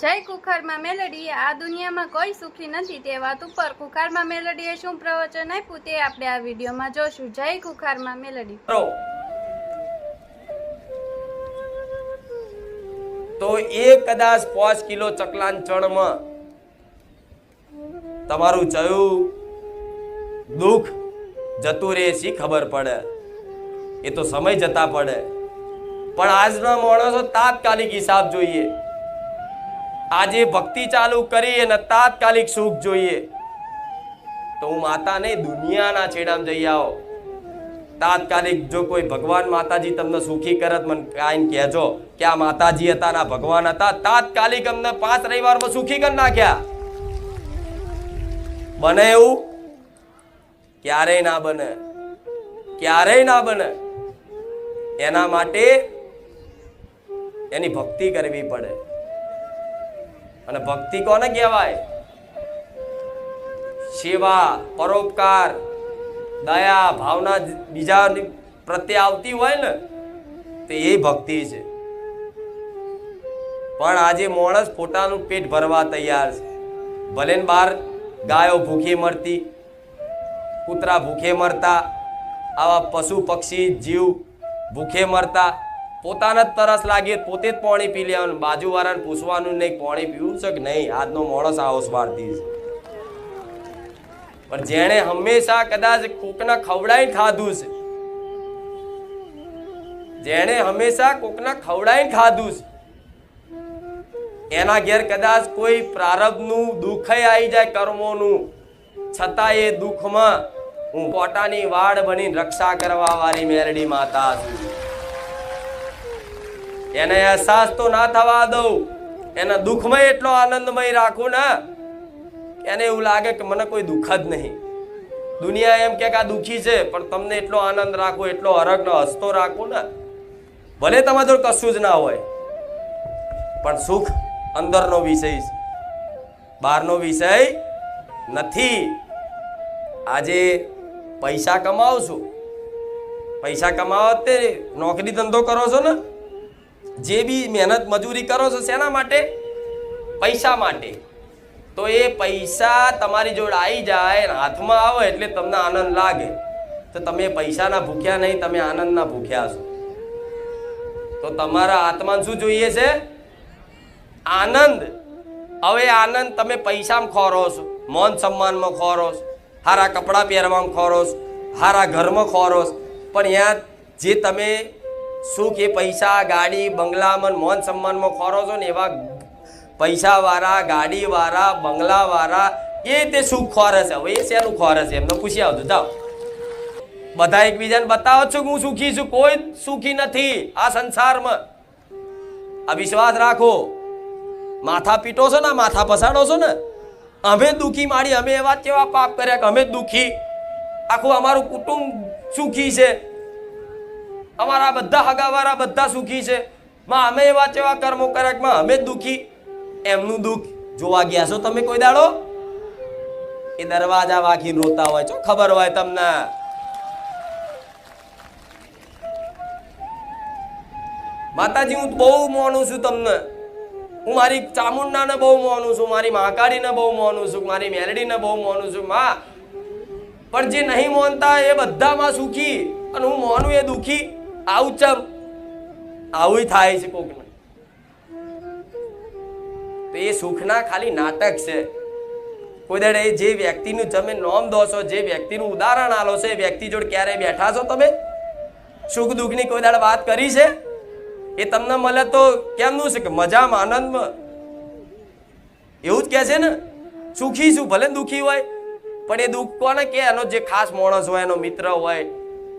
જય કુખારમાં મેલડીએ આ દુનિયામાં કોઈ સુખી નથી તે વાત ઉપર કુખારમાં મેલડીએ શું પ્રવચન આપ્યું તે આપણે આ વિડીયોમાં જોશું. જય કુખારમાં મેલડી. તો એ કદાચ પાંચ કિલો ચકલાન ચણમાં તમારું ચયું દુઃખ જતું રહે શી ખબર પડે? એ તો સમય જતા પડે. પણ આજના માણસો તાત્કાલિક હિસાબ જોઈએ. આજે ભક્તિ ચાલુ કરી અને તાત્કાલિક સુખ જોઈએ. તો હું માતા નહીં દુનિયાના છેડામાં જઈ આવો. તાત્કાલિક જો કોઈ ભગવાન માતાજી તમને સુખી કરત, મને કાંઈ કહેજો કે આ માતાજી હતા ના ભગવાન હતા, તાત્કાલિક અમને પાંચ રવિવારમાં સુખી કરી નાખ્યા. બને એવું? ક્યારેય ના બને. ક્યારેય ના બને. એના માટે એની ભક્તિ કરવી પડે. અને ભક્તિ કોને કહેવાય? સેવા, પરોપકાર, દયા, ભાવના બીજા પ્રત્યે આવતી હોય ને, તો એ ભક્તિ છે. પણ આજે માણસ પોતાનું પેટ ભરવા તૈયાર છે. ભલે ને બહાર ગાયો ભૂખી મરતી, કૂતરા ભૂખે મરતા, આવા પશુ પક્ષી જીવ ભૂખે મરતા પોતાને જ તરસ લાગે પોતે જ પાણી પી લેવાનું. બાજુવાળાને પૂછવાનું નહીં, પાણી પીવું છે કે નહીં? આજનો માણસ આવો સ્વાર્થી છે. પણ જેણે હંમેશા કદાચ કોકના ખવડાઈને ખાધું છે, જેણે હંમેશા કોકના ખવડાઈને ખાધું છે, એના ઘેર કદાચ કોઈ પ્રારબ્ધનું દુઃખ આવી જાય કર્મોનું. છતાં એ દુઃખમાં હું પોતાની વાડ બની રક્ષા કરવા વાળી મેરડી માતા છું. એને અહેસાસ તો ના થવા દઉં. એના દુઃખમાં એટલો આનંદમય રાખું ને, એને એવું લાગે કે મને કોઈ દુઃખ જ નહીં. દુનિયા એમ કે આ દુઃખી છે, પણ તમને એટલો આનંદ રાખો, એટલો હરખ હસતો રાખો ને, ભલે તમારા જોડે કશું જ ના હોય. પણ સુખ અંદરનો વિષય છે. બહારનો વિષય નથી. આજે પૈસા કમાવશું પૈસા કમાવો તે નોકરી ધંધો કરો છો ને જે બી મહેનત મજૂરી કરો છો, શેના માટે? પૈસા માટે. તો એ પૈસા તમારી જોડે આવી જાય હાથમાં આવે એટલે તમને આનંદ લાગે. તો તમે પૈસાના ભૂખ્યા નહીં, તમે આનંદના ભૂખ્યા છો. તો તમારા આત્માને શું જોઈએ છે? આનંદ. હવે આનંદ તમે પૈસામાં ખોરો છો, મોન સન્માનમાં ખોરો છો સારા કપડાં પહેરવામાં ખોરો છો સારા ઘરમાં ખોરો છો. પણ ત્યાં જે તમે સુખ એ પૈસા, ગાડી બંગલામાં મોન સન્માનમાં ખોરો છો ને એવા પૈસાવાળા, ગાડીવાળા, બંગલાવાળા, એ તે સુખ ખોરે છે? હવે એ શેનું ખોરે છે? એમને પૂછી આવજો, જાઓ. બધા એકબીજાને બતાવો છો કે હું સુખી છું. કોઈ સુખી નથી આ સંસારમાં. આ વિશ્વાસ રાખો. માથા પીટો છો ને માથા પસાડો છો ને, અમે દુઃખી માડી અમે એવા કેવા પાપ કર્યા કે અમે દુખી. આખું અમારું કુટુંબ સુખી છે. અમારા બધા હગાવાળા બધા સુખી છે. માં, અમે એવા કેવા કર્મો કર્યા માં, અમે દુખી. એમનું દુઃખ જોવા ગયા છો તમે કોઈ દાડો? એ દરવાજા વાગીને રોતા હોય છો, ખબર હોય તમને. માતાજી, હું બહુ મોનું છું તમને. હું મારી ચામુંડાને બહુ મોનું છું, મારી મહાકાળીને બહુ મોનું છું, મારી મેલડીને બહુ મોનું છું, માં. પણ જે નહીં મોનતા એ બધામાં સુખી, અને હું મોનું એ દુખી. આવું ચમ આવું થાય છે કોકને તો એ સુખના ખાલી નાટક છે. કોઈ દાડે જે વ્યક્તિનું તમે નોમ દો છો જે વ્યક્તિનું ઉદાહરણ આલો છો, એ વ્યક્તિ જોડે ક્યારે બેઠા છો તમે? સુખ દુઃખની કોઈ દાડે વાત કરી છે? એ તમને મળે તો કેમનું છે કે મજામાં, આનંદમાં? એવું જ કહે છે ને? સુખી છું, ભલે દુઃખી હોય, પણ એ દુઃખ કોને કે એનો જે ખાસ માણસ હોય, એનો મિત્ર હોય,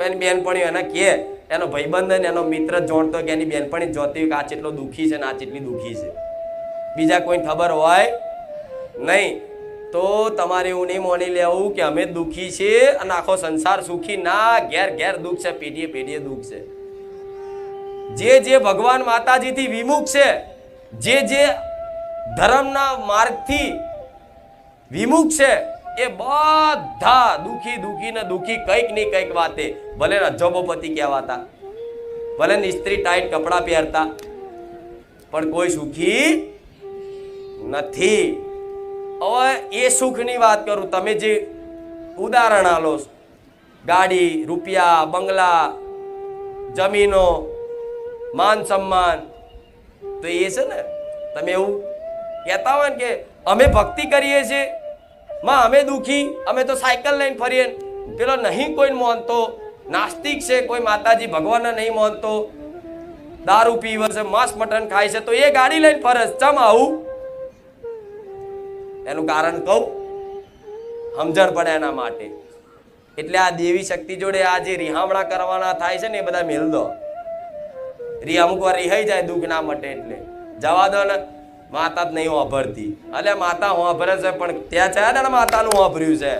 એની બેનપણી એને કે એનો ભાઈબંધ ને એનો મિત્ર જ જોણતો કે એની બહેનપણી જોતી કે આ ચેટલો દુઃખી છે ને આ ચેટલી દુઃખી છે. બીજા કોઈ ખબર હોય નહીં, તો તમારે એવું નહીં માની લેવું કે અમે દુઃખી છીએ અને આખો સંસાર સુખી ના, ઘેર ઘેર દુઃખ છે, પેઢીએ પેઢીએ દુઃખ છે. જે જે ભગવાન માતાજીથી વિમુખ છે, જે જે ધર્મના માર્ગથી વિમુખ છે એ બધા દુખી દુખી ને દુખી કંઈકની કંઈક વાતે. ભલે રજોબોપતિ કહેવાતા, ભલે ને સ્ત્રી ટાઈટ કપડાં પહેરતા, પણ કોઈ સુખી નથી. હવે એ સુખની વાત કરું, તમે જે ઉદાહરણ આલો, ગાડી, રૂપિયા, બંગલા, જમીનો, માન સન્માન, તો એ છે ને, તમે એવું કહેતા હોય ને કે અમે ભક્તિ કરીએ છીએ માં, અમે દુઃખી, અમે તો સાયકલ લઈને ફરીએ. પેલો નહીં કોઈ માનતો, નાસ્તિક છે, કોઈ માતાજી ભગવાનને નહીં માનતો. દારૂ પીવે છે, માંસ મટન ખાય છે, તો એ ગાડી લઈને ફરે ચમ આવું? એનું કારણ કહું? સમજણ પડે એના માટે. એટલે આ દેવી શક્તિ જોડે આ જે રિહામણા કરવાના થાય છે ને, એ બધા મેલ દો. રી અમુક વાર રિહાઈ જાય દુઃખ ના મટે એટલે. જવા દો ને. માતા જ નહીં વાભરતી એટલે માતા વાપરે છે, પણ ત્યાં છે ને માતાનું વાભર્યું છે.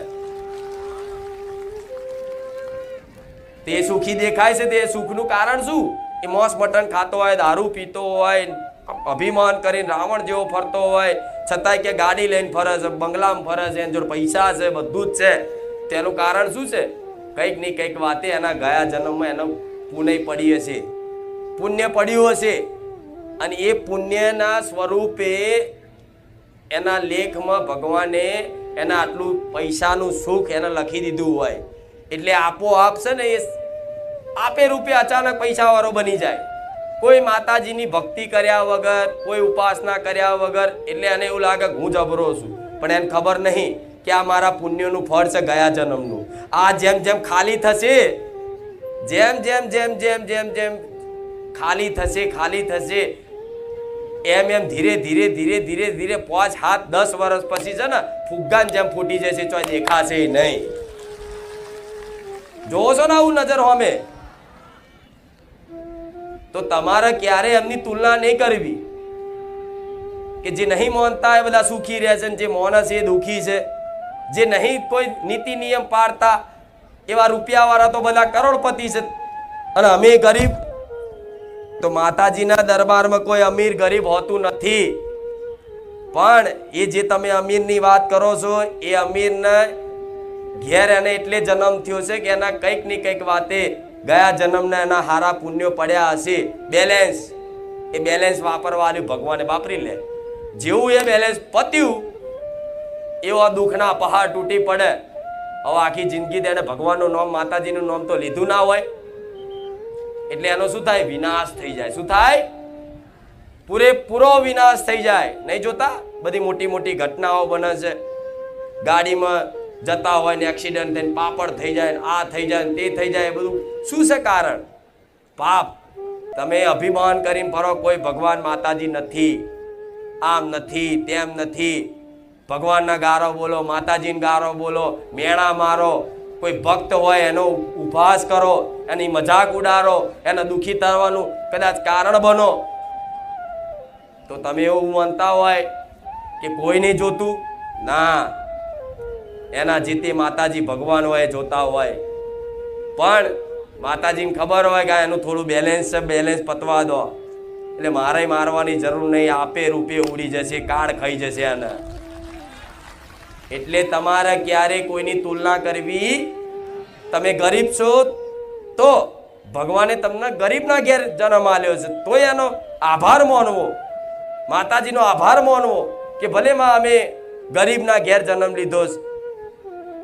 તે સુખી દેખાય છે, તે સુખનું કારણ શું? એ મોસ મટન ખાતો હોય, દારૂ પીતો હોય, અભિમાન કરીને રાવણ જેવો ફરતો હોય, છતાંય કે ગાડી લઈને ફરે છે, બંગલામાં ફરે છે, એની જોડે પૈસા છે, બધું જ છે. તેનું કારણ શું છે? કંઈક નહીં કંઈક વાતે એના ગયા જન્મમાં એનો પુણ્ય પડી હશે પુણ્ય પડ્યું હશે. અને એ પુણ્યના સ્વરૂપે એના લેખમાં ભગવાને એના આટલું પૈસાનું સુખ એને લખી દીધું હોય. એટલે આપોઆપ છે ને એ આપે રૂપે અચાનક પૈસાવાળો બની જાય. કોઈ માતાજીની ભક્તિ કર્યા વગર, કોઈ ઉપાસના કર્યા વગર, એટલે એને એવું લાગે કે હું જબરો છું. પણ એને ખબર નહીં કે આ મારા પુણ્યનું ફળ છે ગયા જન્મનું. આ જેમ જેમ ખાલી થશે, જેમ જેમ જેમ જેમ જેમ જેમ ખાલી થશે ખાલી થશે એમ એમ ધીરે ધીરે ધીરે ધીરે ધીરે પાંચ હાથ દસ વર્ષ પછી છે ને, ફુગ્ગાન જેમ ફૂટી જશે તો દેખાશે નહીં. જોવો છો ને આવું નજર હોમે તો તમારે ક્યારે એમની તુલના નહીં કરવી? કે જે નહીં માનતા એ બધા સુખી રહે છે જે માને છે એ દુખી છે. જે નહીં કોઈ નીતિ નિયમ પાડતા, એવા રૂપિયાવાળા તો બધા કરોડપતિ છે. અને અમે ગરીબ તો માતાજીના દરબારમાં કોઈ અમીર ગરીબ હોતું નથી. પણ એ જે તમે અમીરની વાત કરો છો, એ અમીરને ઘેર એને એટલે જન્મ થયો છે કે એના કંઈકની કંઈક વાતે ગયા જન્મના એના હારા પુણ્યો પડ્યા હશે. બેલેન્સ એ બેલેન્સ વાપરવાનું ભગવાને વાપરી લે. જેવું એ બેલેન્સ પત્યું, એવો દુઃખના પહાડ તૂટી પડે. હવે આખી જિંદગી તેને ભગવાનનું નામ, માતાજીનું નામ તો લીધું ના હોય. એટલે એનો શું થાય? વિનાશ થઈ જાય. શું થાય? પૂરેપૂરો વિનાશ થઈ જાય. નહીં જોતા? બધી મોટી મોટી ઘટનાઓ બને છે. ગાડીમાં જતા હોય ને એક્સિડન્ટ થઈને પાપડ થઈ જાય ને આ થઈ જાય ને તે થઈ જાય બધું. શું છે કારણ? પાપ. તમે અભિમાન કરીને ફરો, કોઈ ભગવાન માતાજી નથી. આમ નથી, તેમ નથી. ભગવાનના ગારો બોલો, માતાજીને ગારો બોલો મેણા મારો. કોઈ ભક્ત હોય, એનો ઉપવાસ કરો, એની મજાક ઉડાડો, એને દુઃખી થવાનું કદાચ કારણ બનો. તો તમે એવું માનતા હોય કે કોઈ નહીં જોતું? ના. એના જીતે માતાજી ભગવાન હોય, જોતા હોય. પણ માતાજીને ખબર હોય કે એનું થોડું બેલેન્સ છે બેલેન્સ પતવા દો. એટલે મારે મારવાની જરૂર નહીં, આપે રૂપે ઉડી જશે, કાળ ખાઈ જશે એને. એટલે તમારે ક્યારે કોઈની તુલના કરવી? તમે ગરીબ છો, તો ભગવાને તમને ગરીબના ઘેર જન્મ આલ્યો છે. તો એનો આભાર માનવો. માતાજીનો આભાર માનવો કે ભલે માં અમે ગરીબના ઘેર જન્મ લીધો છે.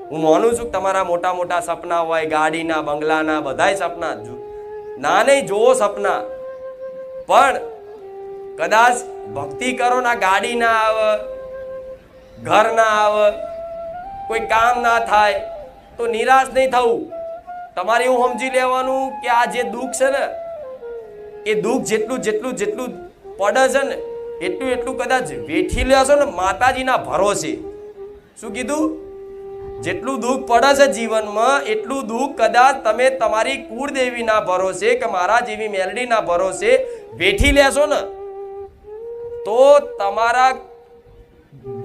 હું માનું છું તમારા મોટા મોટા સપના હોય, ગાડીના, બંગલાના, બધાય સપના. ના નહીં જોવો સપના. પણ કદાચ ભક્તિ કરો ના ગાડી ઘર ના આવે, કોઈ કામ ના થાય, તો નિરાશ નહીં થવું. તમારે એવું સમજી લેવાનું કે આ જે દુઃખ છે ને, એ દુઃખ જેટલું જેટલું જેટલું પડે છે ને, એટલું એટલું કદાચ વેઠી લેશો ને માતાજીના ભરોસે. શું કીધું? જેટલું દુઃખ પડે છે જીવનમાં, એટલું દુઃખ કદાચ તમે તમારી કુળદેવીના ભરોસે કે મારા જેવી મેલડીના ભરોસે વેઠી લેશો ને, તો તમારા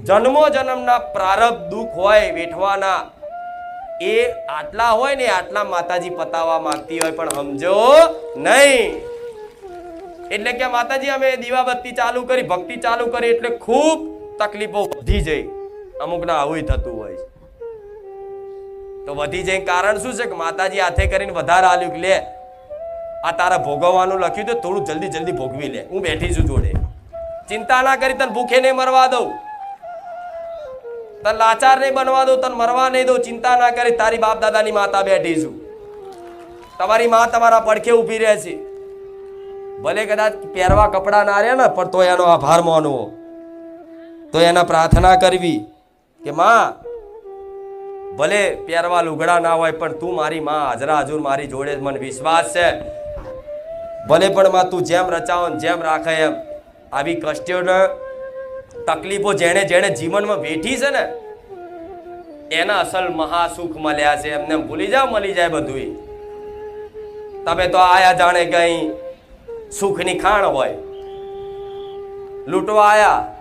જન્મો જન્મના પ્રારબ્ધ દુઃખ હોય, વેઠવાના, એ આટલા હોય ને આટલા માતાજી પતાવવા માંગતી હોય, પણ સમજો નહીં. એટલે કે માતાજી, અમે દીવાબત્તી ચાલુ કરી, ભક્તિ ચાલુ કરી, એટલે ખૂબ તકલીફો વધી જઈ. અમુકના આવું થતું હોય છે. તો વધી જાય કારણ શું છે કે માતાજી હાથે કરીને વધારે આલ્યું લે, આ તારા ભોગવવાનું લખ્યું તો થોડું જલ્દી જલ્દી ભોગવી લે. હું બેઠી છું જોડે. ચિંતા ના કરી, તને ભૂખે નહીં મરવા દઉં. તને લાચાર નહીં બનવા દઉં તને મરવા નહીં દઉં ચિંતા ના કરી, તારી બાપ દાદાની માતા બેઠી છું. તમારી મા તમારા પડખે ઊભી રહે છે. ભલે કદાચ પહેરવા કપડાં ના રહ્યા ને, પણ તો એનો આભાર માનવો. તો એના પ્રાર્થના કરવી કે, માં, ભલે પહેરવા લુગડા ના હોય, પણ તું મારી માં હાજરા હજુર, મારી જોડે મને વિશ્વાસ છે. ભલે પણ માં તું જેમ રચાવો જેમ રાખે એમ, આવી કષ્ટો ને તકલીફો જેણે જેણે જીવનમાં વેઠી છે ને, એના અસલ મહાસુખ મળ્યા છે. એમને ભૂલી જાવ મળી જાય બધું તમે તો આયા જાણે કઈ સુખની ખાણ હોય. લૂંટવા આયા